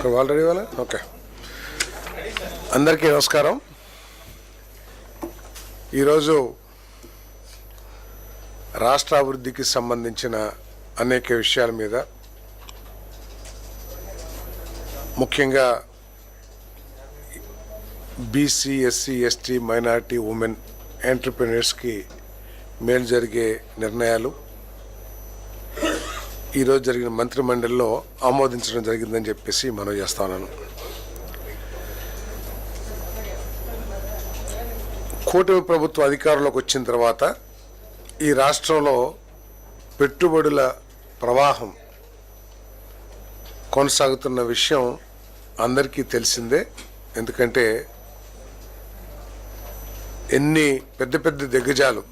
ఇక్కడ ఆల్రెడీ వాళ్ళ ఓకే. అందరికీ నమస్కారం. ఈరోజు రాష్ట్ర అభివృద్ధికి సంబంధించిన అనేక విషయాల మీద ముఖ్యంగా BC SC ST minority women ఎంటర్ప్రినర్స్కి మేలు జరిగే నిర్ణయాలు ఈరోజు జరిగిన మంత్రిమండలిలో ఆమోదించడం జరిగిందని చెప్పేసి మనం చేస్తాను కూటమి ప్రభుత్వ అధికారంలోకి వచ్చిన తర్వాత ఈ రాష్ట్రంలో పెట్టుబడుల ప్రవాహం కొనసాగుతున్న విషయం అందరికీ తెలిసిందే. ఎందుకంటే ఎన్ని పెద్ద పెద్ద దిగ్గజాలు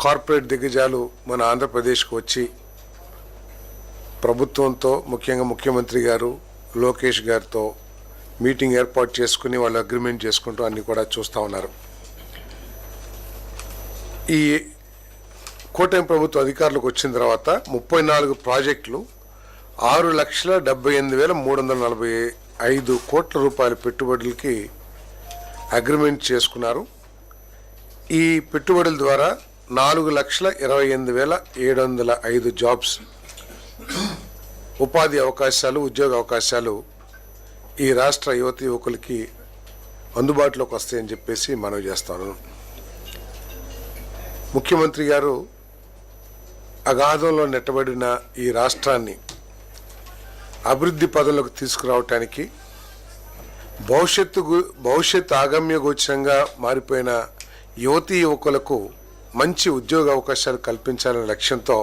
కార్పొరేట్ దిగ్గజాలు మన ఆంధ్రప్రదేశ్కు వచ్చి ప్రభుత్వంతో ముఖ్యంగా ముఖ్యమంత్రి గారు లోకేష్ గారితో మీటింగ్ ఏర్పాటు చేసుకుని వాళ్ళు అగ్రిమెంట్ చేసుకుంటూ అన్నీ కూడా చూస్తూ ఉన్నారు. ఈ కూటమి ప్రభుత్వ అధికారులకు వచ్చిన తర్వాత ముప్పై నాలుగు ప్రాజెక్టులు ఆరు లక్షల డెబ్బై ఎనిమిది వేల మూడు వందల నలభై ఐదు కోట్ల రూపాయల పెట్టుబడులకి అగ్రిమెంట్ చేసుకున్నారు. ఈ పెట్టుబడుల ద్వారా నాలుగు లక్షల ఇరవై ఎనిమిది వేల ఏడు వందల ఐదు జాబ్స్ ఉపాధి అవకాశాలు ఉద్యోగ అవకాశాలు ఈ రాష్ట్ర యువతి యువకులకి అందుబాటులోకి వస్తాయని చెప్పేసి మనవి చేస్తాను ముఖ్యమంత్రి గారు అగాధంలో నెట్టబడిన ఈ రాష్ట్రాన్ని అభివృద్ధి పదంలోకి తీసుకురావటానికి భవిష్యత్తు గు- భవిష్యత్ ఆగమ్య గోచరంగా మారిపోయిన యువతీ యువకులకు మంచి ఉద్యోగ అవకాశాలు కల్పించాలనే లక్ష్యంతో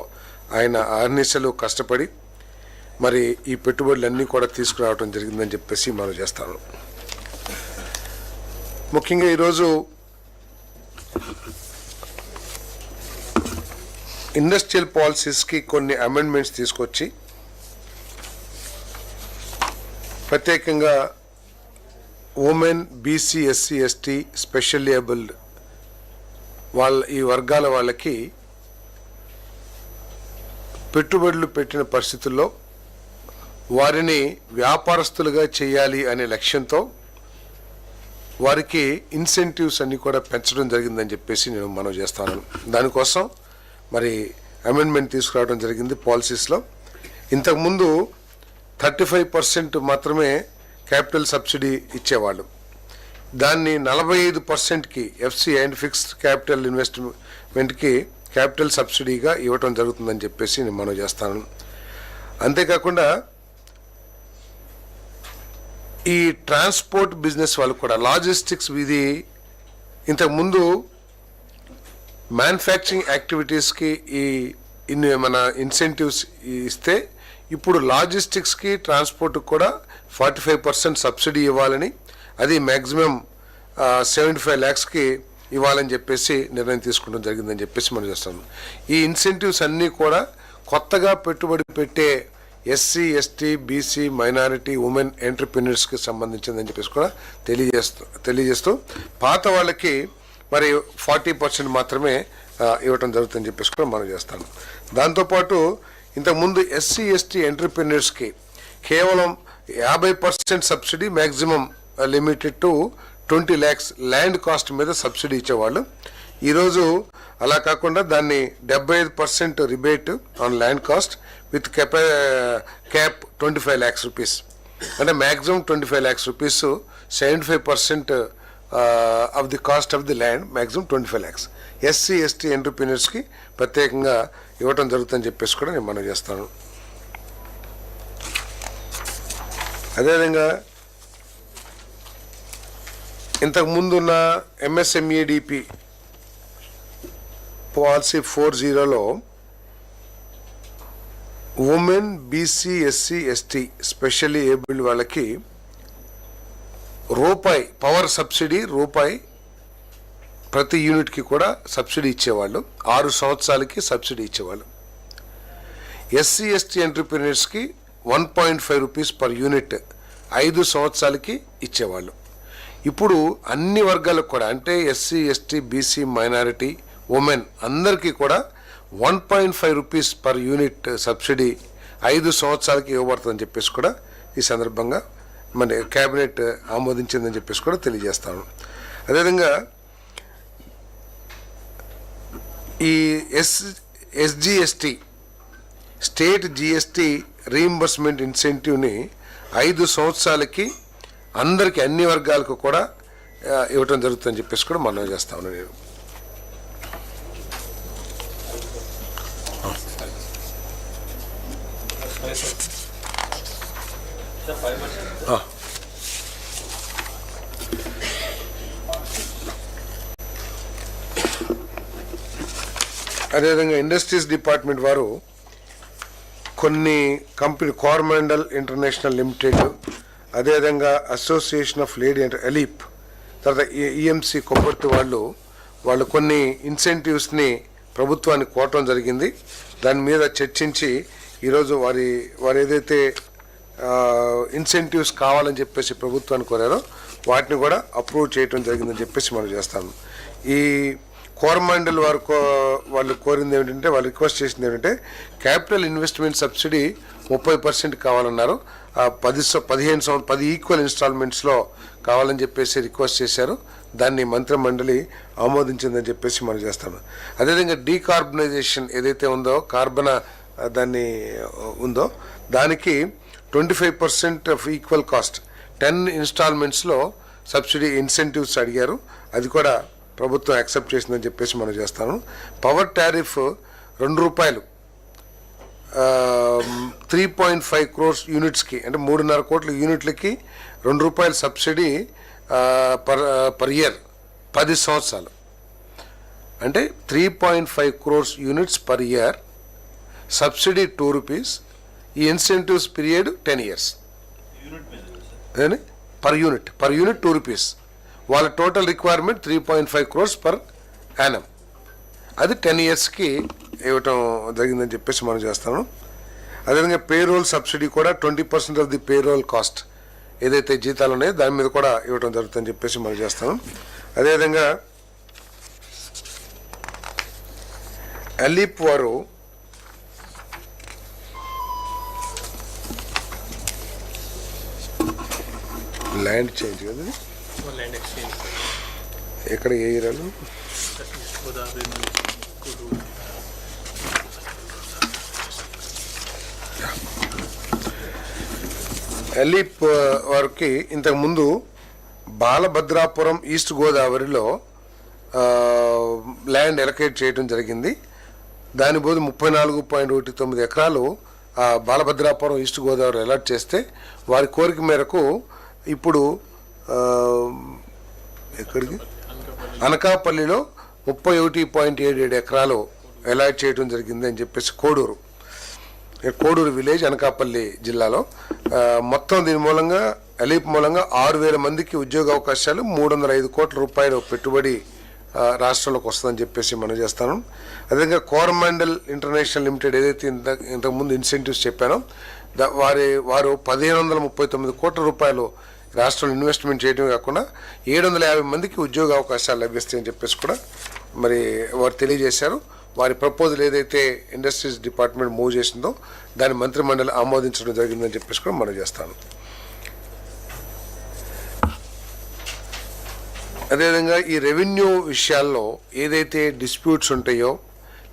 ఆయన ఆర్నిశలు కష్టపడి మరి ఈ పెట్టుబడులన్నీ కూడా తీసుకురావడం జరిగిందని చెప్పేసి మనం చేస్తాను. ముఖ్యంగా ఈరోజు ఇండస్ట్రియల్ పాలసీస్కి కొన్ని అమెండ్మెంట్స్ తీసుకొచ్చి ప్రత్యేకంగా women BC SC ST special abled వాళ్ళ ఈ వర్గాల వాళ్ళకి పెట్టుబడులు పెట్టిన పరిస్థితుల్లో వారిని వ్యాపారస్తులుగా చేయాలి అనే లక్ష్యంతో వారికి ఇన్సెంటివ్స్ అన్నీ కూడా పెంచడం జరిగిందని చెప్పేసి నేను మనం చేస్తాను. దానికోసం మరి అమెండ్మెంట్ తీసుకురావడం జరిగింది పాలసీస్లో. ఇంతకుముందు థర్టీ ఫైవ్ పర్సెంట్ మాత్రమే క్యాపిటల్ సబ్సిడీ ఇచ్చేవాళ్ళు. దాన్ని నలభై ఐదు పర్సెంట్కి ఎఫ్సి అండ్ ఫిక్స్డ్ క్యాపిటల్ ఇన్వెస్ట్మెంట్కి క్యాపిటల్ సబ్సిడీగా ఇవ్వటం జరుగుతుందని చెప్పేసి నేను మనం చేస్తాను. అంతేకాకుండా ఈ ట్రాన్స్పోర్ట్ బిజినెస్ వాళ్ళు కూడా లాజిస్టిక్స్ ఇది ఇంతకుముందు మ్యానుఫ్యాక్చరింగ్ యాక్టివిటీస్కి ఈ ఇన్ మన ఇన్సెంటివ్స్ ఇస్తే ఇప్పుడు లాజిస్టిక్స్కి ట్రాన్స్పోర్ట్కి కూడా ఫార్టీ ఫైవ్ పర్సెంట్ సబ్సిడీ ఇవ్వాలని అది మ్యాక్సిమం సెవెంటీ ఫైవ్ ల్యాక్స్కి ఇవ్వాలని చెప్పేసి నిర్ణయం తీసుకోవడం జరిగిందని చెప్పేసి మనం చేస్తాం ఈ ఇన్సెంటివ్స్ అన్నీ కూడా కొత్తగా పెట్టుబడి పెట్టే SC ST BC minority women ఎంటర్ప్రినర్స్కి సంబంధించిందని చెప్పేసి కూడా తెలియజేస్తూ తెలియజేస్తూ పాత వాళ్ళకి మరి ఫార్టీ పర్సెంట్ మాత్రమే ఇవ్వటం జరుగుతుందని చెప్పేసి కూడా మనం చేస్తాను దాంతోపాటు ఇంతకుముందు ఎస్సీ ఎస్టీ ఎంటర్ప్రినర్స్కి కేవలం యాభై percent subsidy maximum limited to twenty lakhs land cost మీద సబ్సిడీ ఇచ్చేవాళ్ళు. ఈరోజు అలా కాకుండా దాన్ని డెబ్బై ఐదు percent rebate on land cost with కెపా cap twenty five lakhs rupees. అంటే maximum twenty five lakhs rupees seventy five percent of the cost of the land maximum twenty five lakhs SC ST ఎంటర్ప్రీనర్స్కి ప్రత్యేకంగా ఇవ్వటం జరుగుతుందని చెప్పేసి కూడా నేను మనం చేస్తాను. అదేవిధంగా ఇంతకు ముందున్న ఎంఎస్ఎంఈడిపి పాలసీ ఫోర్ జీరోలో women BC SC ST specially abled వాళ్ళకి రూపాయి పవర్ సబ్సిడీ రూపాయి ప్రతి యూనిట్కి కూడా సబ్సిడీ ఇచ్చేవాళ్ళు. ఆరు సంవత్సరాలకి సబ్సిడీ ఇచ్చేవాళ్ళు. SC ST ఎంటర్ప్రీనర్స్కి one point five rupees per unit ఐదు సంవత్సరాలకి ఇచ్చేవాళ్ళు. ఇప్పుడు అన్ని వర్గాలకు కూడా అంటే SC ST BC minority women అందరికీ కూడా one point five rupees per unit subsidy ఐదు సంవత్సరాలకి ఇవ్వబడుతుందని చెప్పేసి కూడా ఈ సందర్భంగా మన క్యాబినెట్ ఆమోదించిందని చెప్పేసి కూడా తెలియజేస్తాను అదేవిధంగా ఈ S SGST state GST reimbursement ఇన్సెంటివ్ని ఐదు సంవత్సరాలకి అందరికీ అన్ని వర్గాలకు కూడా ఇవ్వటం జరుగుతుందని చెప్పేసి కూడా మనం చేస్తాను నేను. అదేవిధంగా ఇండస్ట్రీస్ డిపార్ట్మెంట్ వారు కొన్ని కంపెనీ కోర్మండల్ ఇంటర్నేషనల్ లిమిటెడ్ అదేవిధంగా association of lady and ALEAP తర్వాత ఈఎంసి కొబ్బర్తి వాళ్ళు వాళ్ళు కొన్ని ఇన్సెంటివ్స్ని ప్రభుత్వానికి కోవటం జరిగింది. దాని మీద చర్చించి ఈరోజు వారి వారు ఏదైతే ఇన్సెంటివ్స్ కావాలని చెప్పేసి ప్రభుత్వాన్ని కోరారో వాటిని కూడా అప్రూవ్ చేయటం జరిగిందని చెప్పేసి మనం చేస్తాము. ఈ కోరమండల్ వారు కో వాళ్ళు కోరింది ఏమిటంటే వాళ్ళు రిక్వెస్ట్ చేసింది ఏమిటంటే క్యాపిటల్ ఇన్వెస్ట్మెంట్ సబ్సిడీ ముప్పై పర్సెంట్ కావాలన్నారు. పది స- పదిహేను సంవత్సరం పది ఈక్వల్ ఇన్స్టాల్మెంట్స్లో కావాలని చెప్పేసి రిక్వెస్ట్ చేశారు. దాన్ని మంత్రి మండలి ఆమోదించిందని చెప్పేసి మనం చేస్తాము. అదేవిధంగా డీకార్బనైజేషన్ ఏదైతే ఉందో కార్బన దాన్ని ఉందో దానికి twenty five percent of equal cost ten ఇన్స్టాల్మెంట్స్లో subsidy incentives అడిగారు. అది కూడా ప్రభుత్వం యాక్సెప్ట్ చేసిందని చెప్పేసి మనం చేస్తాను. పవర్ టారిఫ్ రెండు రూపాయలు. త్రీ పాయింట్ ఫైవ్ క్రోర్స్ యూనిట్స్కి అంటే మూడున్నర కోట్ల యూనిట్లకి రెండు రూపాయల సబ్సిడీ పర్ పర్ ఇయర్ పది సంవత్సరాలు. అంటే three point five crores units per year subsidy two rupees ఈ incentives period ten years. Per unit per unit two rupees వాళ్ళ total requirement three point five crores per annum అది ten ఇయర్స్కి ఇవ్వటం జరిగిందని చెప్పేసి మనం చేస్తాము. అదేవిధంగా పేరోల్ సబ్సిడీ కూడా twenty percent of the payroll cost ఏదైతే జీతాలు ఉన్నాయో దాని మీద కూడా ఇవ్వటం జరుగుతుందని చెప్పేసి మనం చేస్తాము. అదేవిధంగా అలీప్ వారు ల్యాండ్ చేంజ్ కదా? Land exchange. ఎక్కడ ఏ ఏరియాలో? ఎలీప్ వారికి ఇంతకుముందు బాలభద్రాపురం ఈస్ట్ గోదావరిలో ల్యాండ్ ఎలకేట్ చేయడం జరిగింది. దాని బోధ ముప్పై నాలుగు పాయింట్ ఒకటి తొమ్మిది ఎకరాలు ఆ, బాలభద్రాపురం ఈస్ట్ గోదావరి అలాట్ చేస్తే వారి కోరిక మేరకు ఇప్పుడు ఎక్కడికి? అనకాపల్లిలో ముప్పై ఒకటి పాయింట్ ఏడు ఏడు ఎకరాలు అలాట్ చేయడం జరిగింది అని చెప్పేసి కోడూరు. కోడూరు విలేజ్ అనకాపల్లి జిల్లాలో. మొత్తం దీని మూలంగా ఎలీప్ మూలంగా ఆరు వేల మందికి ఉద్యోగ అవకాశాలు మూడు వందల ఐదు కోట్ల రూపాయలు పెట్టుబడి రాష్ట్రంలోకి వస్తుందని చెప్పేసి మనం చేస్తాను అదేవిధంగా కోరమండల్ ఇంటర్నేషనల్ లిమిటెడ్ ఏదైతే ఇంత ఇంతకుముందు ఇన్సెంటివ్స్ చెప్పానో వారి వారు పదిహేను వందల ముప్పై తొమ్మిది కోట్ల రూపాయలు రాష్ట్రంలో ఇన్వెస్ట్మెంట్ చేయడమే కాకుండా ఏడు వందల యాభై మందికి ఉద్యోగ అవకాశాలు లభిస్తాయని చెప్పేసి కూడా మరి వారు తెలియజేశారు. వారి ప్రపోజల్ ఏదైతే ఇండస్ట్రీస్ డిపార్ట్మెంట్ మూవ్ చేసిందో దాన్ని మంత్రిమండలి ఆమోదించడం జరిగిందని చెప్పేసి కూడా మనం చేస్తాను. అదేవిధంగా ఈ రెవెన్యూ విషయాల్లో ఏదైతే డిస్ప్యూట్స్ ఉంటాయో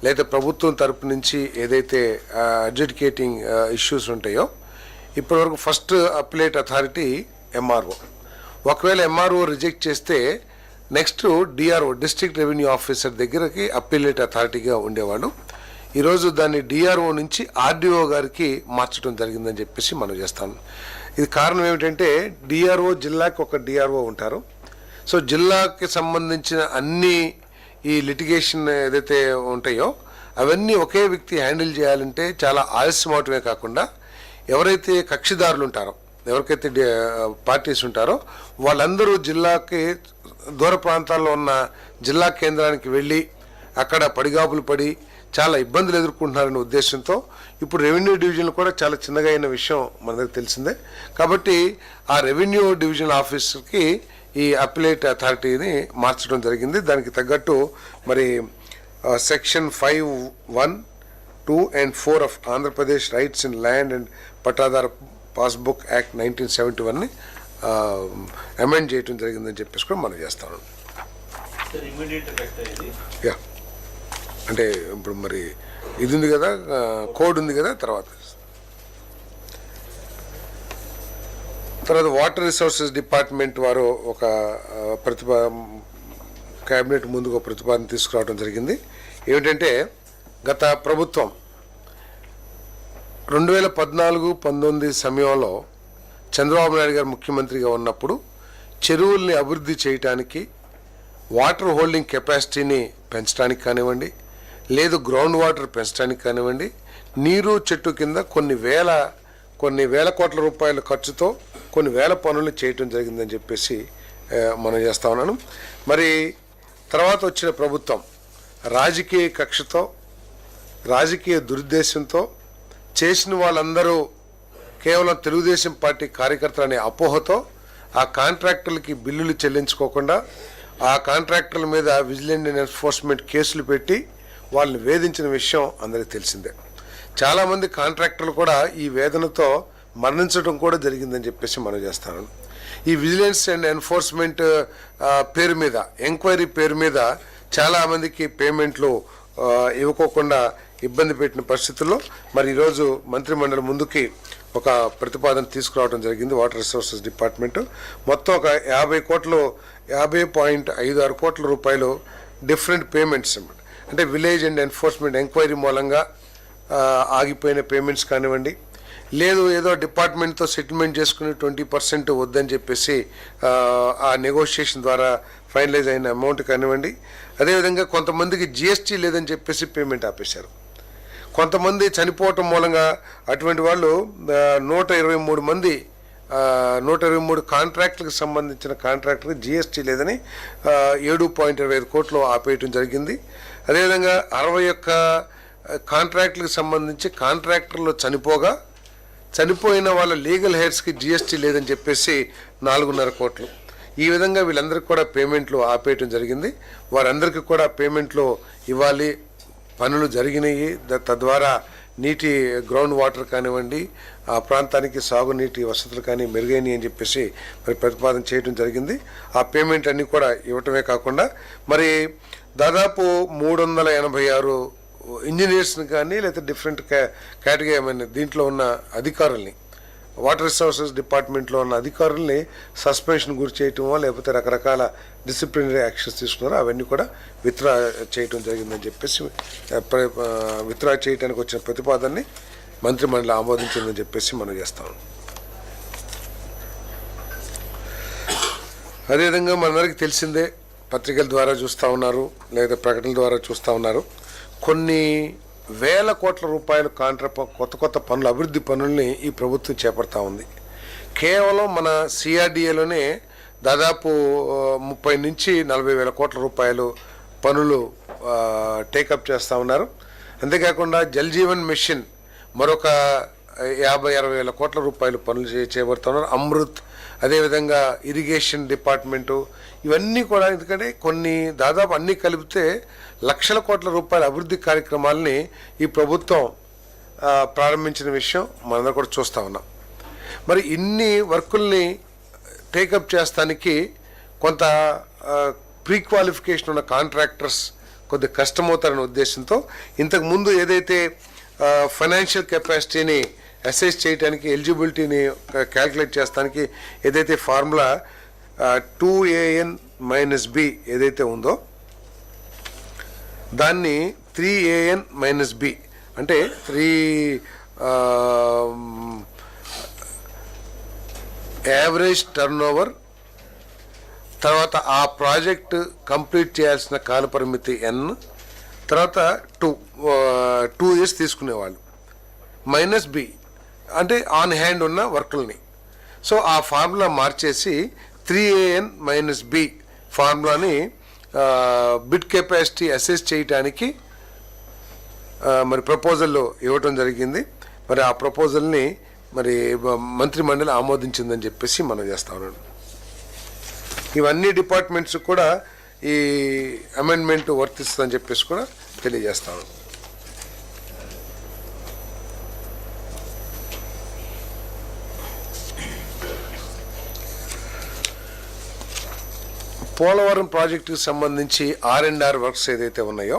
లేదా ప్రభుత్వం తరపు నుంచి ఏదైతే అడ్జుడికేటింగ్ ఇష్యూస్ ఉంటాయో ఇప్పటివరకు ఫస్ట్ అప్లేట్ అథారిటీ ఎంఆర్ఓ ఒకవేళ ఎంఆర్ఓ రిజెక్ట్ చేస్తే next DRO district revenue officer దగ్గరకి అప్పీలేట్ అథారిటీగా ఉండేవాళ్ళు. ఈరోజు దాన్ని డిఆర్ఓ నుంచి ఆర్డీఓ గారికి మార్చడం జరిగిందని చెప్పేసి మనం చేస్తాం. ఇది కారణం ఏమిటంటే డిఆర్ఓ జిల్లాకి ఒక డిఆర్ఓ ఉంటారు. సో జిల్లాకి సంబంధించిన అన్ని ఈ లిటిగేషన్ ఏదైతే ఉంటాయో అవన్నీ ఒకే వ్యక్తి హ్యాండిల్ చేయాలంటే చాలా ఆలస్యం అవటమే కాకుండా ఎవరైతే కక్షిదారులు ఉంటారో ఎవరికైతే పార్టీస్ ఉంటారో వాళ్ళందరూ జిల్లాకి దూర ప్రాంతాల్లో ఉన్న జిల్లా కేంద్రానికి వెళ్ళి అక్కడ పడిగాపులు పడి చాలా ఇబ్బందులు ఎదుర్కొంటున్నారనే ఉద్దేశంతో ఇప్పుడు రెవెన్యూ డివిజన్లు కూడా చాలా చిన్నగా అయిన విషయం మనకు తెలిసిందే. కాబట్టి ఆ రెవెన్యూ డివిజన్ ఆఫీసర్కి ఈ అప్లేట్ అథారిటీని మార్చడం జరిగింది. దానికి తగ్గట్టు మరి section five one two and four of Andhra Pradesh rights in land and Pattadar passbook act nineteen seventy వన్ని అమెండ్ చేయడం జరిగిందని చెప్పేసి కూడా మనం చేస్తాను యా. అంటే ఇప్పుడు మరి ఇది ఉంది కదా కోడ్ ఉంది కదా తర్వాత. తర్వాత వాటర్ రిసోర్సెస్ డిపార్ట్మెంట్ వారు ఒక ప్రతిభ క్యాబినెట్ ముందుకు ఒక ప్రతిపాదన తీసుకురావడం జరిగింది. ఏమిటంటే గత ప్రభుత్వం రెండు వేల పద్నాలుగు పంతొమ్మిది సమయంలో చంద్రబాబు నాయుడు గారు ముఖ్యమంత్రిగా ఉన్నప్పుడు చెరువుల్ని అభివృద్ధి చేయటానికి వాటర్ హోల్డింగ్ కెపాసిటీని పెంచడానికి కానివ్వండి లేదు గ్రౌండ్ వాటర్ పెంచడానికి కానివ్వండి నీరు చెట్టు కింద కొన్ని వేల కొన్ని వేల కోట్ల రూపాయల ఖర్చుతో కొన్ని వేల పనులు చేయటం జరిగిందని చెప్పేసి మనం చేస్తా ఉన్నాను. మరి తర్వాత వచ్చిన ప్రభుత్వం రాజకీయ కక్షతో రాజకీయ దురుద్దేశంతో చేసిన వాళ్ళందరూ కేవలం తెలుగుదేశం పార్టీ కార్యకర్తలనే అపోహతో ఆ కాంట్రాక్టర్లకి బిల్లులు చెల్లించుకోకుండా ఆ కాంట్రాక్టర్ల మీద విజిలెంట్ ఎన్ఫోర్స్మెంట్ కేసులు పెట్టి వాళ్ళని వేధించిన విషయం అందరికీ తెలిసిందే. చాలామంది కాంట్రాక్టర్లు కూడా ఈ వేదనతో మరణించడం కూడా జరిగిందని చెప్పేసి మనం చేస్తాను. ఈ విజిలెన్స్ అండ్ ఎన్ఫోర్స్మెంట్ పేరు మీద ఎంక్వైరీ పేరు మీద చాలామందికి పేమెంట్లు ఇవ్వకోకుండా ఇబ్బంది పెట్టిన పరిస్థితుల్లో మరి ఈరోజు మంత్రిమండలి ముందుకి ఒక ప్రతిపాదన తీసుకురావడం జరిగింది వాటర్ రిసోర్సెస్ డిపార్ట్మెంట్. మొత్తం ఒక యాభై కోట్లు యాభై పాయింట్ ఐదు ఆరు కోట్ల రూపాయలు డిఫరెంట్ పేమెంట్స్ అంటే విలేజ్ అండ్ ఎన్ఫోర్స్మెంట్ ఎంక్వైరీ మూలంగా ఆగిపోయిన పేమెంట్స్ కానివ్వండి లేదు ఏదో డిపార్ట్మెంట్తో సెటిల్మెంట్ చేసుకుని ట్వంటీ పర్సెంట్ వద్దని చెప్పేసి ఆ, నెగోషియేషన్ ద్వారా ఫైనలైజ్ అయిన అమౌంట్ కానివ్వండి. అదేవిధంగా కొంతమందికి జిఎస్టీ లేదని చెప్పేసి పేమెంట్ ఆపేశారు. కొంతమంది చనిపోవటం మూలంగా అటువంటి వాళ్ళు నూట ఇరవై మూడు మంది నూట ఇరవై మూడు కాంట్రాక్టులకు సంబంధించిన కాంట్రాక్టులకు జిఎస్టీ లేదని ఏడు పాయింట్ ఇరవై ఐదు కోట్లు ఆపేయటం జరిగింది. అదేవిధంగా అరవై ఒక్క కాంట్రాక్టులకు సంబంధించి కాంట్రాక్టర్లు చనిపోగా చనిపోయిన వాళ్ళ లీగల్ హెయిర్స్కి జిఎస్టీ లేదని చెప్పేసి నాలుగున్నర కోట్లు. ఈ విధంగా వీళ్ళందరికీ కూడా పేమెంట్లు ఆపేయటం జరిగింది. వారందరికీ కూడా పేమెంట్లు ఇవ్వాలి. పనులు జరిగినాయి. ద- తద్వారా నీటి గ్రౌండ్ వాటర్ కానివ్వండి ఆ ప్రాంతానికి సాగునీటి వసతులు కానీ మెరుగైనవి అని చెప్పేసి మరి ప్రతిపాదన చేయడం జరిగింది. ఆ పేమెంట్ అన్నీ కూడా ఇవ్వటమే కాకుండా మరి దాదాపు మూడు వందల ఎనభై ఆరు ఇంజనీర్స్ని కానీ లేకపోతే డిఫరెంట్ క్యా కేటగిరీ ఐ దీంట్లో ఉన్న అధికారుల్ని వాటర్ రిసోర్సెస్ డిపార్ట్మెంట్లో ఉన్న అధికారుల్ని సస్పెన్షన్ గురి చేయటమో లేకపోతే రకరకాల డిసిప్లినరీ యాక్షన్స్ తీసుకున్నారో అవన్నీ కూడా విత్డ్రా చేయటం జరిగిందని చెప్పేసి విత్డ్రా చేయడానికి వచ్చిన ప్రతిపాదనని మంత్రిమండలి ఆమోదించిందని చెప్పేసి మనం చేస్తాం అదేవిధంగా మనందరికీ తెలిసిందే పత్రికల ద్వారా చూస్తూ ఉన్నారు లేదా ప్రకటనల ద్వారా చూస్తూ ఉన్నారు. కొన్ని వేల కోట్ల రూపాయల కాంట్రా కొత్త కొత్త పనులు అభివృద్ధి పనుల్ని ఈ ప్రభుత్వం చేపడతా ఉంది. కేవలం మన సిఆర్డిఏలోనే దాదాపు ముప్పై నుంచి నలభై వేల కోట్ల రూపాయలు పనులు టేకప్ చేస్తూ ఉన్నారు. అంతేకాకుండా జల్ జీవన్ మిషన్ మరొక యాభై అరవై వేల కోట్ల రూపాయలు పనులు చే చేయబడుతున్నారు అమృత్ అదేవిధంగా ఇరిగేషన్ డిపార్ట్మెంటు ఇవన్నీ కూడా ఎందుకంటే కొన్ని దాదాపు అన్నీ కలిపితే లక్షల కోట్ల రూపాయల అభివృద్ధి కార్యక్రమాలని ఈ ప్రభుత్వం ప్రారంభించిన విషయం మనందరం కూడా చూస్తూ ఉన్నాం. మరి ఇన్ని వర్కుల్ని టేకప్ చేస్తానికి కొంత ప్రీ క్వాలిఫికేషన్ ఉన్న కాంట్రాక్టర్స్ కొద్ది కష్టమవుతారనే ఉద్దేశంతో ఇంతకుముందు ఏదైతే ఫైనాన్షియల్ కెపాసిటీని అసెస్ చేయడానికి ఎలిజిబిలిటీని క్యాల్కులేట్ చేస్తానికి ఏదైతే formula two A N minus B ఏదైతే ఉందో దాన్ని three A N minus B అంటే త్రీ యావరేజ్ టర్న్ ఓవర్ తర్వాత ఆ ప్రాజెక్ట్ కంప్లీట్ చేయాల్సిన కాలపరిమితి ఎన్ తర్వాత టూ టూ ఇయర్స్ తీసుకునేవాళ్ళు. మైనస్ బి అంటే ఆన్ హ్యాండ్ ఉన్న వర్కుల్ని. సో ఆ ఫార్ములా మార్చేసి three A N minus B ఫార్ములాని bid capacity assess చేయటానికి మరి ప్రపోజల్లో ఇవ్వటం జరిగింది. మరి ఆ ప్రపోజల్ని మరి మంత్రిమండలి ఆమోదించిందని చెప్పేసి మనం చేస్తా ఉన్నాం. ఇవన్నీ డిపార్ట్మెంట్స్ కూడా ఈ అమెండ్మెంట్ వర్తిస్తుందని చెప్పేసి కూడా తెలియజేస్తాను పోలవరం ప్రాజెక్టుకి సంబంధించి ఆర్ అండ్ ఆర్ వర్క్స్ ఏదైతే ఉన్నాయో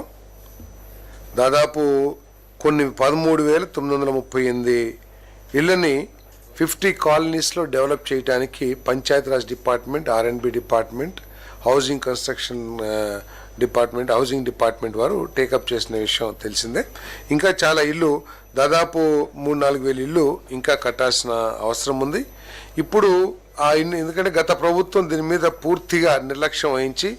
దాదాపు కొన్ని పదమూడు వేల తొమ్మిది వందల ముప్పై ఎనిమిది ఇళ్ళని ఫిఫ్టీ కాలనీస్లో డెవలప్ చేయడానికి Panchayati Raj department R and B department housing construction department housing department వారు టేకప్ చేసిన విషయం తెలిసిందే. ఇంకా చాలా ఇల్లు దాదాపు మూడు నాలుగు వేల ఇల్లు ఇంకా కట్టాల్సిన అవసరం ఉంది. ఇప్పుడు ఎందుకంటే గత ప్రభుత్వం దీని మీద పూర్తిగా నిర్లక్ష్యం వహించి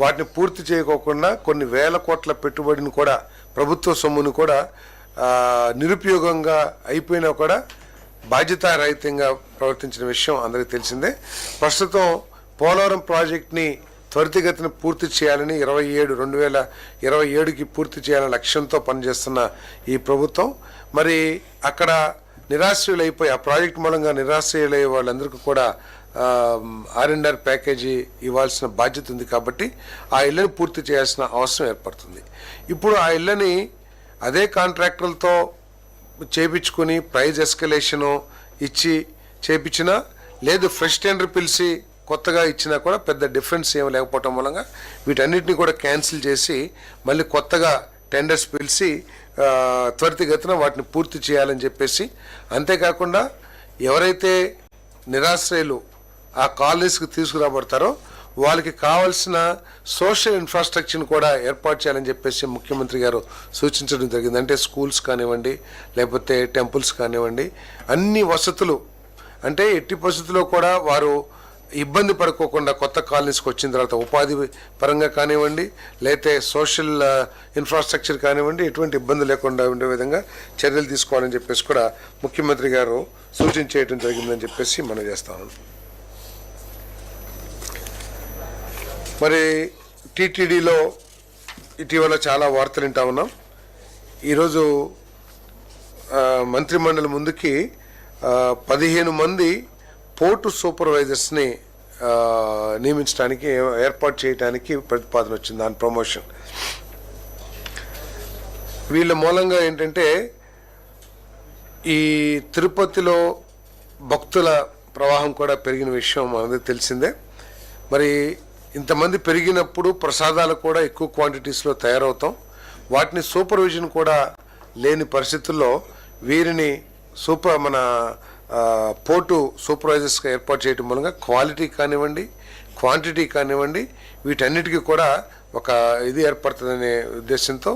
వాటిని పూర్తి చేయకోకుండా కొన్ని వేల కోట్ల పెట్టుబడిని కూడా ప్రభుత్వ సొమ్మును కూడా నిరుపయోగంగా అయిపోయినా కూడా బాధ్యతారహితంగా ప్రవర్తించిన విషయం అందరికీ తెలిసిందే. ప్రస్తుతం పోలవరం ప్రాజెక్ట్ని త్వరితగతిన పూర్తి చేయాలని ఇరవై ఏడు రెండు వేల ఇరవై ఏడుకి పూర్తి చేయాలనే లక్ష్యంతో పనిచేస్తున్న ఈ ప్రభుత్వం. మరి అక్కడ నిరాశ్రయులైపోయి ఆ ప్రాజెక్ట్ మూలంగా నిరాశ్రయులయ్యే వాళ్ళందరికీ కూడా ఆర్ఎన్ఆర్ ప్యాకేజీ ఇవ్వాల్సిన బాధ్యత ఉంది కాబట్టి ఆ ఇళ్ళని పూర్తి చేయాల్సిన అవసరం ఏర్పడుతుంది. ఇప్పుడు ఆ ఇళ్ళని అదే కాంట్రాక్టర్లతో చేపించుకుని ప్రైజ్ ఎస్కలేషను ఇచ్చి చేపించినా లేదు ఫ్రెష్ టెండర్ పిలిచి కొత్తగా ఇచ్చినా కూడా పెద్ద డిఫరెన్స్ ఏమి లేకపోవటం మూలంగా వీటన్నిటిని కూడా క్యాన్సిల్ చేసి మళ్ళీ కొత్తగా టెండర్స్ పిలిచి త్వరితగతిన వాటిని పూర్తి చేయాలని చెప్పేసి అంతేకాకుండా ఎవరైతే నిరాశ్రయులు ఆ కాలనీస్కి తీసుకురాబడతారో వాళ్ళకి కావాల్సిన సోషల్ ఇన్ఫ్రాస్ట్రక్చర్ని కూడా ఏర్పాటు చేయాలని చెప్పేసి ముఖ్యమంత్రి గారు సూచించడం జరిగింది. అంటే స్కూల్స్ కానివ్వండి లేకపోతే టెంపుల్స్ కానివ్వండి అన్ని వసతులు అంటే ఎట్టి పరిస్థితుల్లో కూడా వారు ఇబ్బంది పడుకోకుండా కొత్త కాలనీస్కి వచ్చిన తర్వాత ఉపాధి పరంగా కానివ్వండి లేతే సోషల్ ఇన్ఫ్రాస్ట్రక్చర్ కానివ్వండి ఎటువంటి ఇబ్బంది లేకుండా ఉండే విధంగా చర్యలు తీసుకోవాలని చెప్పేసి కూడా ముఖ్యమంత్రి గారు సూచన చేయడం జరిగిందని చెప్పేసి మనం చేస్తాను మరి టీటీడీలో ఇటీవల చాలా వార్తలు వింటా ఉన్నాం. ఈరోజు మంత్రిమండలి ముందుకి పదిహేను మంది పోర్టు సూపర్వైజర్స్ని నియమించడానికి ఏర్పాటు చేయడానికి ప్రతిపాదన వచ్చింది దాని ప్రమోషన్. వీళ్ళ మూలంగా ఏంటంటే ఈ తిరుపతిలో భక్తుల ప్రవాహం కూడా పెరిగిన విషయం మనది తెలిసిందే. మరి ఇంతమంది పెరిగినప్పుడు ప్రసాదాలు కూడా ఎక్కువ క్వాంటిటీస్లో తయారవుతాం. వాటిని సూపర్విజన్ కూడా లేని పరిస్థితుల్లో వీరిని సూపర్ మన పోర్టు సూపర్వైజర్స్గా ఏర్పాటు చేయడం మూలంగా క్వాలిటీ కానివ్వండి క్వాంటిటీ కానివ్వండి వీటన్నిటికీ కూడా ఒక ఇది ఏర్పడుతుందనే ఉద్దేశంతో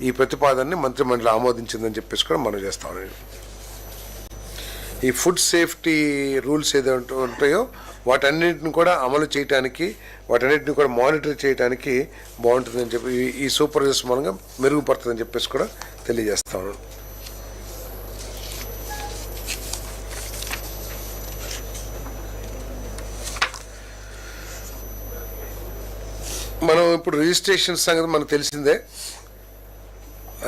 ఈ ప్రతిపాదనని మంత్రిమండలి ఆమోదించిందని చెప్పేసి కూడా మనం చేస్తాం ఈ ఫుడ్ సేఫ్టీ రూల్స్ ఏదైతే ఉంటాయో వాటన్నిటిని కూడా అమలు చేయడానికి వాటన్నిటిని కూడా మానిటర్ చేయడానికి బాగుంటుందని చెప్పి ఈ- ఈ సూపర్వైజర్స్ మూలంగా మెరుగుపడుతుందని చెప్పేసి కూడా తెలియజేస్తాను మనం ఇప్పుడు రిజిస్ట్రేషన్ సంగతి మనకు తెలిసిందే.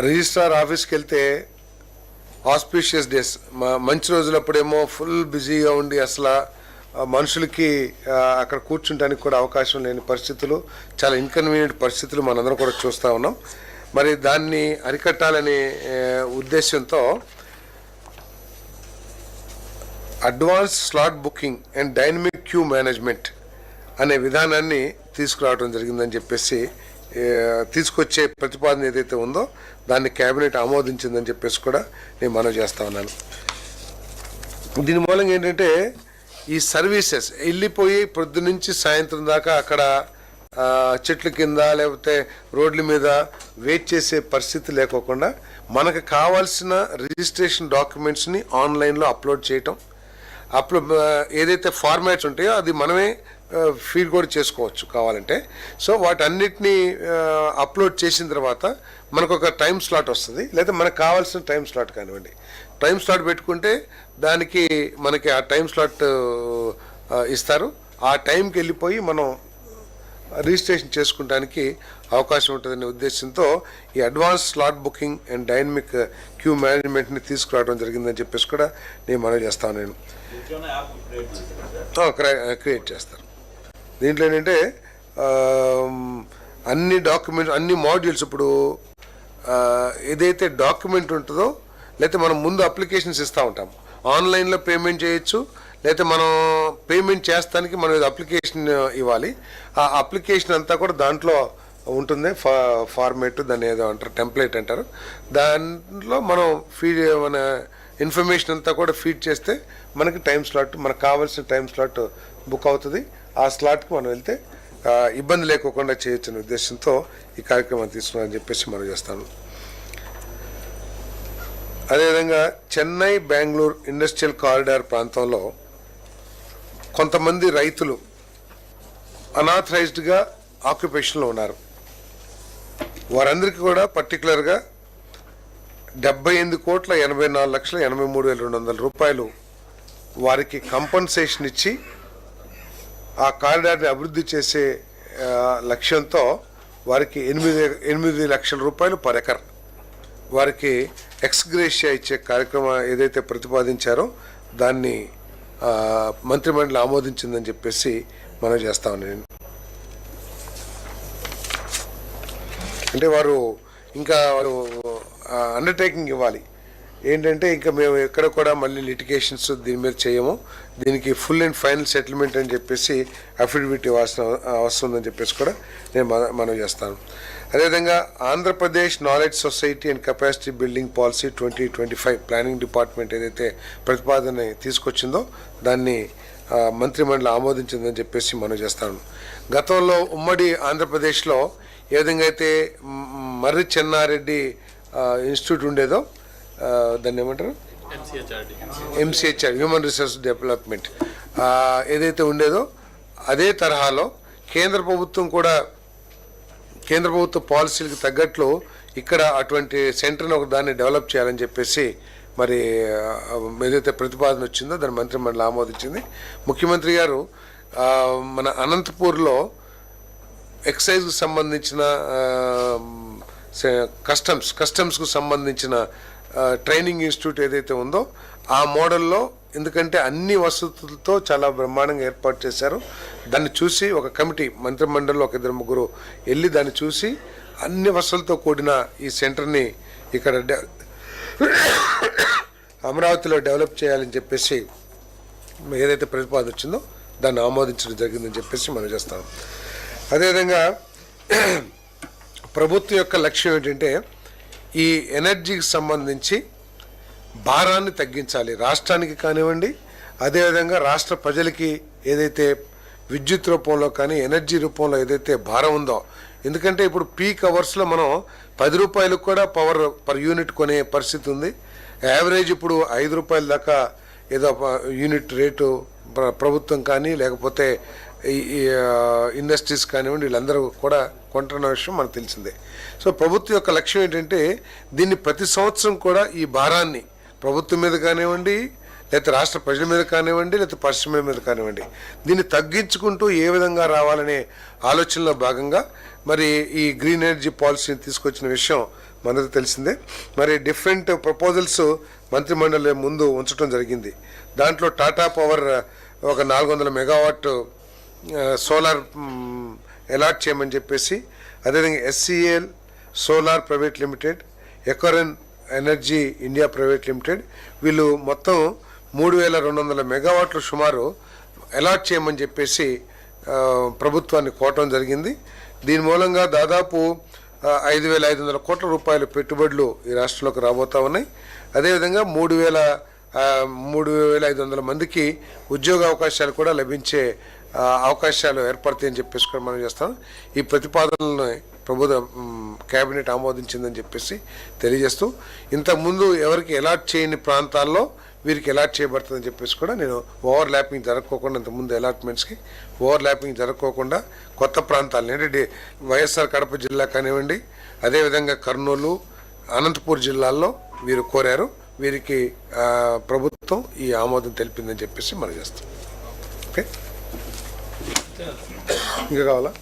రిజిస్ట్రార్ ఆఫీస్కి వెళ్తే ఆస్పీషియస్ డేస్. మంచి రోజులప్పుడేమో ఫుల్ బిజీగా ఉండి అసలు మనుషులకి అక్కడ కూర్చుంటానికి కూడా అవకాశం లేని పరిస్థితులు చాలా ఇన్కన్వీనియంట్ పరిస్థితులు మనందరం కూడా చూస్తూ ఉన్నాం. మరి దాన్ని అరికట్టాలనే ఉద్దేశంతో advance slot booking and dynamic queue management అనే విధానాన్ని తీసుకురావడం జరిగిందని చెప్పేసి తీసుకొచ్చే ప్రతిపాదన ఏదైతే ఉందో దాన్ని కేబినెట్ ఆమోదించిందని చెప్పేసి కూడా నేను మనవి చేస్తా ఉన్నాను. దీని మూలంగా ఏంటంటే ఈ సర్వీసెస్ వెళ్ళిపోయి పొద్దునుంచి సాయంత్రం దాకా అక్కడ చెట్ల కింద లేకపోతే రోడ్ల మీద వెయిట్ చేసే పరిస్థితి లేకోకుండా మనకు కావాల్సిన రిజిస్ట్రేషన్ డాక్యుమెంట్స్ని ఆన్లైన్లో అప్లోడ్ చేయటం. అప్లో ఏదైతే ఫార్మాట్స్ ఉంటాయో అది మనమే ఫీడ్ కూడా చేసుకోవచ్చు కావాలంటే. సో వాటన్నిటిని అప్లోడ్ చేసిన తర్వాత మనకు ఒక టైం స్లాట్ వస్తుంది. లేదా మనకు కావాల్సిన టైం స్లాట్ కానివ్వండి. టైం స్లాట్ పెట్టుకుంటే దానికి మనకి ఆ టైం స్లాట్ ఇస్తారు. ఆ టైంకి వెళ్ళిపోయి మనం రిజిస్ట్రేషన్ చేసుకోవడానికి అవకాశం ఉంటుందనే ఉద్దేశంతో ఈ advance slot booking and dynamic queue మేనేజ్మెంట్ని తీసుకురావడం జరిగిందని చెప్పేసి కూడా నేను మనవి చేస్తాను నేను క్రియేట్ చేస్తారు. దీంట్లో ఏంటంటే అన్ని డాక్యుమెంట్స్ అన్ని మాడ్యూల్స్ ఇప్పుడు ఏదైతే డాక్యుమెంట్ ఉంటుందో లేకపోతే మనం ముందు అప్లికేషన్స్ ఇస్తూ ఉంటాం. ఆన్లైన్లో పేమెంట్ చేయొచ్చు లేకపోతే మనం పేమెంట్ చేస్తానికి మనం అప్లికేషన్ ఇవ్వాలి. ఆ అప్లికేషన్ అంతా కూడా దాంట్లో ఉంటుంది ఫా ఫార్మేట్ దాన్ని ఏదో అంటారు టెంప్లెట్ అంటారు. దాంట్లో మనం ఫీడ్ మన ఇన్ఫర్మేషన్ అంతా కూడా ఫీడ్ చేస్తే మనకి టైం స్లాట్ మనకు కావాల్సిన టైం స్లాట్ బుక్ అవుతుంది. ఆ స్లాట్కి మనం వెళ్తే ఇబ్బంది లేకోకుండా చేయొచ్చనే ఉద్దేశంతో ఈ కార్యక్రమం తీసుకున్నారని చెప్పేసి మనం చేస్తాను. అదేవిధంగా చెన్నై బెంగళూరు ఇండస్ట్రియల్ కారిడార్ ప్రాంతంలో కొంతమంది రైతులు అనాథరైజ్డ్గా ఆక్యుపేషన్లో ఉన్నారు. వారందరికీ కూడా పర్టికులర్గా డెబ్బై ఎనిమిది కోట్ల ఎనభై నాలుగు లక్షల ఎనభై మూడు వేల రెండు వందల రూపాయలు వారికి కంపన్సేషన్ ఇచ్చి ఆ కారిడార్ని అభివృద్ధి చేసే లక్ష్యంతో వారికి ఎనిమిది ఎనిమిది లక్షల రూపాయలు పర్ ఎకర్. వారికి ఎక్స్గ్రేషియా ఇచ్చే కార్యక్రమం ఏదైతే ప్రతిపాదించారో దాన్ని మంత్రిమండలి ఆమోదించిందని చెప్పేసి మనం చేస్తామని అంటే వారు ఇంకా వారు అండర్టేకింగ్ ఇవ్వాలి. ఏంటంటే ఇంకా మేము ఎక్కడ కూడా మళ్ళీ లిటిగేషన్స్ దీని మీద చేయము. దీనికి ఫుల్ అండ్ ఫైనల్ సెటిల్మెంట్ అని చెప్పేసి అఫిడవిట్ ఇవ్వాల్సిన అవసరం ఉందని చెప్పేసి కూడా నేను మన- మనం చేస్తాను. అదేవిధంగా Andhra Pradesh knowledge society and capacity building policy twenty twenty five planning department ఏదైతే ప్రతిపాదన తీసుకొచ్చిందో దాన్ని మంత్రిమండలి ఆమోదించిందని చెప్పేసి మనం చేస్తాను. గతంలో ఉమ్మడి ఆంధ్రప్రదేశ్లో ఏ విధంగా అయితే మర్రి చెన్నారెడ్డి ఇన్స్టిట్యూట్ ఉండేదో దాన్ని ఏమంటారు? ఎంసీహెచ్ఆర్ హ్యూమన్ రిసోర్స్ డెవలప్మెంట్ ఏదైతే ఉండేదో అదే తరహాలో కేంద్ర ప్రభుత్వం కూడా కేంద్ర ప్రభుత్వ పాలసీలకు తగ్గట్లు ఇక్కడ అటువంటి సెంటర్ని ఒక దాన్ని డెవలప్ చేయాలని చెప్పేసి మరి ఏదైతే ప్రతిపాదన వచ్చిందో దాని మంత్రిమండలి ఆమోదించింది. ముఖ్యమంత్రి గారు మన అనంతపూర్లో ఎక్సైజ్కి సంబంధించిన కస్టమ్స్ కస్టమ్స్కు సంబంధించిన ట్రైనింగ్ ఇన్స్టిట్యూట్ ఏదైతే ఉందో ఆ మోడల్లో ఎందుకంటే అన్ని వసతులతో చాలా బ్రహ్మాండంగా ఏర్పాటు చేశారు. దాన్ని చూసి ఒక కమిటీ మంత్రిమండలిలో ఒక ఇద్దరు ముగ్గురు వెళ్ళి దాన్ని చూసి అన్ని వసతులతో కూడిన ఈ సెంటర్ని ఇక్కడ డె- అమరావతిలో డెవలప్ చేయాలని చెప్పేసి ఏదైతే ప్రతిపాదన వచ్చిందో దాన్ని ఆమోదించడం జరిగిందని చెప్పేసి మనం చేస్తాం. అదేవిధంగా ప్రభుత్వం యొక్క లక్ష్యం ఏంటంటే ఈ ఎనర్జీకి సంబంధించి భారాన్ని తగ్గించాలి. రాష్ట్రానికి కానివ్వండి అదేవిధంగా రాష్ట్ర ప్రజలకి ఏదైతే విద్యుత్ రూపంలో కానీ ఎనర్జీ రూపంలో ఏదైతే భారం ఉందో ఎందుకంటే ఇప్పుడు పీక్ అవర్స్లో మనం పది రూపాయలకు కూడా పవర్ పర్ యూనిట్ కొనే పరిస్థితి ఉంది. యావరేజ్ ఇప్పుడు ఐదు రూపాయల దాకా ఏదో యూనిట్ రేటు ప్రభుత్వం కానీ లేకపోతే ఇండస్ట్రీస్ కానివ్వండి వీళ్ళందరూ కూడా కొంటున్న విషయం మనకు తెలిసిందే. సో ప్రభుత్వం యొక్క లక్ష్యం ఏంటంటే దీన్ని ప్రతి సంవత్సరం కూడా ఈ భారాన్ని ప్రభుత్వం మీద కానివ్వండి లేకపోతే రాష్ట్ర ప్రజల మీద కానివ్వండి లేకపోతే పరిశ్రమల మీద కానివ్వండి దీన్ని తగ్గించుకుంటూ ఏ విధంగా రావాలనే ఆలోచనలో భాగంగా మరి ఈ గ్రీన్ ఎనర్జీ పాలసీని తీసుకొచ్చిన విషయం మనకు తెలిసిందే. మరి డిఫరెంట్ ప్రపోజల్స్ మంత్రిమండలి ముందు ఉంచడం జరిగింది. దాంట్లో టాటా పవర్ ఒక నాలుగు వందల మెగావాట్ సోలార్ అలాట్ చేయమని చెప్పేసి అదేవిధంగా SCL solar private limited Ecoren energy India private limited వీళ్ళు మొత్తం మూడు వేల రెండు వందల మెగావాట్లు సుమారు అలాట్ చేయమని చెప్పేసి ప్రభుత్వాన్ని కోవటం జరిగింది. దీని మూలంగా దాదాపు ఐదు వేల ఐదు వందల కోట్ల రూపాయల పెట్టుబడులు ఈ రాష్ట్రంలోకి రాబోతా ఉన్నాయి. అదేవిధంగా మూడు వేల మూడు వేల ఐదు వందల మందికి ఉద్యోగ అవకాశాలు కూడా లభించే అవకాశాలు ఏర్పడతాయని చెప్పేసి కూడా మనం చేస్తాం. ఈ ప్రతిపాదనలను ప్రభుత్వ కేబినెట్ ఆమోదించిందని చెప్పేసి తెలియజేస్తూ ఇంతకుముందు ఎవరికి ఎలాట్ చేయని ప్రాంతాల్లో వీరికి ఎలాట్ చేయబడుతుందని చెప్పేసి కూడా నేను ఓవర్ ల్యాపింగ్ జరగకోకుండా ఇంతకుముందు అలాట్మెంట్స్కి ఓవర్ ల్యాపింగ్ జరగకోకుండా కొత్త ప్రాంతాలని ఏంటంటే వైఎస్ఆర్ కడప జిల్లా కానివ్వండి అదేవిధంగా కర్నూలు అనంతపూర్ జిల్లాల్లో వీరు కోరారు. వీరికి ప్రభుత్వం ఈ ఆమోదం తెలిపిందని చెప్పేసి మనం చేస్తాం. ఓకే? ఇంకా కావాలా?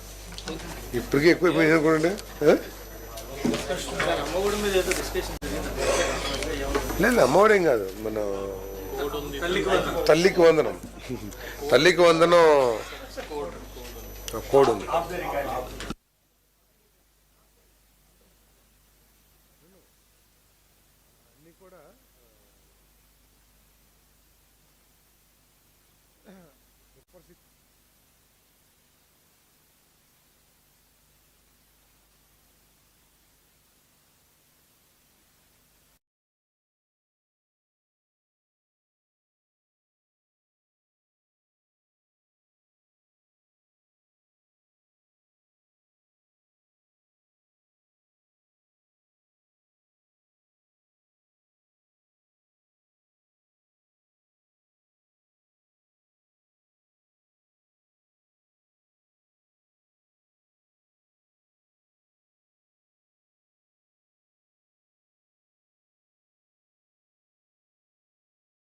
ఇప్పటికీ ఎక్కువ అనుకోండి. లేదు అమ్మఒడేం కాదు. మన తల్లికి వందనం. తల్లికి వందనం కోడ్ ఉంది.